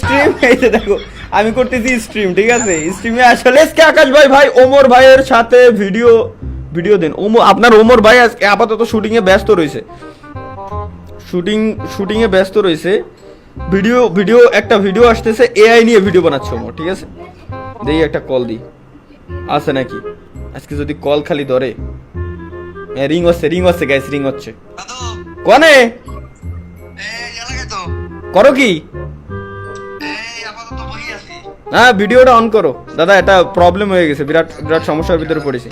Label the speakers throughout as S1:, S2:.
S1: Stream এই দেখো আমি করতেছি স্ট্রিম ঠিক আছে? স্ট্রিমে আসলে আজকে আকাশ ভাই ভাই ওমর ভাইয়ের সাথে ভিডিও ভিডিও দেন। ওমর আপনার ওমর ভাই আজকে আপাতত শুটিং এ ব্যস্ত রয়েছে। শুটিং শুটিং এ ব্যস্ত রয়েছে। ভিডিও ভিডিও একটা ভিডিও আসতেছে এআই নিয়ে ভিডিও বানাচ্ছে ওমর ঠিক আছে? দেই একটা কল দিই। আছে নাকি? আজকে যদি কল খালি ধরে। রিং হচ্ছে রিং হচ্ছে গাইস রিং হচ্ছে। কনে? করো কি?
S2: আছি
S1: হ্যাঁ ভিডিওটা অন করো। দাদা এটা প্রবলেম হয়ে গেছে বিরাট বিরাট সমস্যার ভিতরে পড়েছি।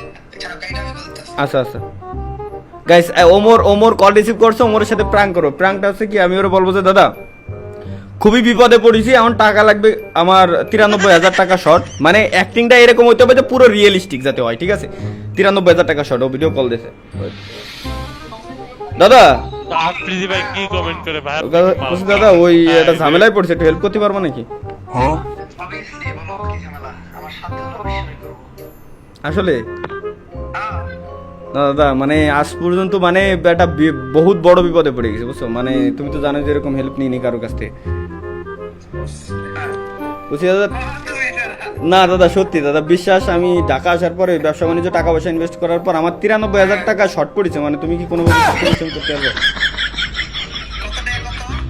S1: আচ্ছা আচ্ছা। Guys Omar Omar call receive করছে ওমরের সাথে প্র্যাঙ্ক করো। প্র্যাঙ্কটা হচ্ছে কি আমি ওরা বলব যে দাদা খুবই বিপদে পড়েছি আমার টাকা লাগবে আমার তিরানব্বই হাজার টাকা শর্ট মানে অ্যাক্টিংটা এরকম হইতে হবে যে পুরো রিয়েলিস্টিক যাতে হয় ঠিক আছে? তিরানব্বই হাজার টাকা শর্ট ও ভিডিও কল দিয়েছে। দাদা!
S3: আফ্রিদি ভাই কি কমেন্ট করে ভাই?
S1: দাদা দাদা ওই একটা ঝামেলায় পড়ছে একটু হেল্প করতে পারব নাকি?
S2: করব
S1: আসলে?
S2: হ্যাঁ
S1: দাদা মানে আজ পর্যন্ত মানে একটা বহুত বড় বিপদে পড়ে গেছে বুঝছ? মানে তুমি তো জানো যে এরকম হেল্প নিইনি কারও কাছ থেকে। বুঝছি দাদা? না দাদা সত্যি দাদা বিশ্বাস আমি ঢাকা আসার পরে ব্যবসা বাণিজ্য টাকা পয়সা ইনভেস্ট করার পর আমার তিরানব্বই হাজার টাকা শর্ট পড়েছে মানে তুমি কি কোনো সলিউশন করতে পারবে?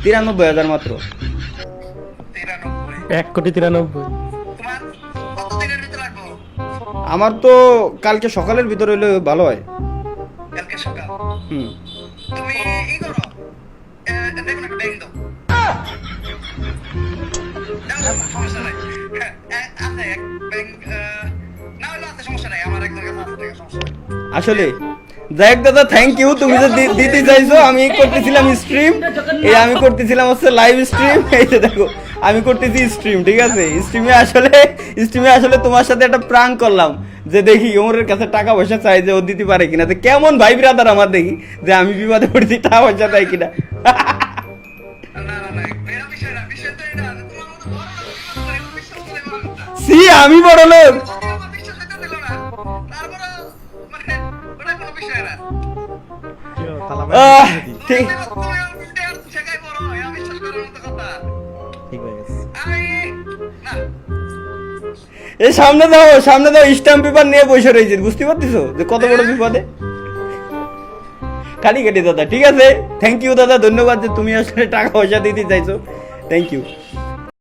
S1: তিরানব্বই হাজার মাত্র।
S4: এক কোটি তিরানব্বই।
S2: তোমার কত ভিতরে লাগবো
S1: আমার তো কালকে সকালের ভিতরে হইলে ভালো হয়।
S2: কালকে সকাল?
S1: হুম।
S2: তুমি ই করো। এ, দেখুন একটা ব্যাংক দাও। দাও, সমস্যা নাই। হ্যাঁ, এ- আছে এক ব্যাংক না হলে আছে সমস্যা নাই। আমার একজনের কাছে আছে টাকা, সমস্যা নাই।
S1: আসলে যাই হোক দাদা থ্যাংক ইউ তুমি যে দি- দিতে চাইছো আমি করতেছিলাম স্ট্রিম এই আমি করতেছিলাম হচ্ছে লাইভ স্ট্রিম এই যে দেখো আমি করতেছি স্ট্রিম ঠিক আছে? স্ট্রিমে আসলে স্ট্রিমে আসলে তোমার সাথে একটা প্রাং করলাম যে দেখি ওমরের কাছে টাকা পয়সা চাই যে ও দিতে পারে কিনা। তো কেমন ভাই ব্রাদার আমার দেখি যে আমি বিপদে পড়েছি টাকা পয়সা চাই কিনা। সি আমি বড় লোক। ঠিক। এই সামনে দাও সামনে দাও স্ট্যাম্প পেপার নিয়ে বসে রয়েছে, বুঝতে পারতেছো? যে কত বড় বিপদে? কাটি কাটি দাদা, ঠিক আছে? থ্যাংক ইউ দাদা, ধন্যবাদ যে তুমি আসলে টাকা পয়সা দিতে চাইছো। Thank you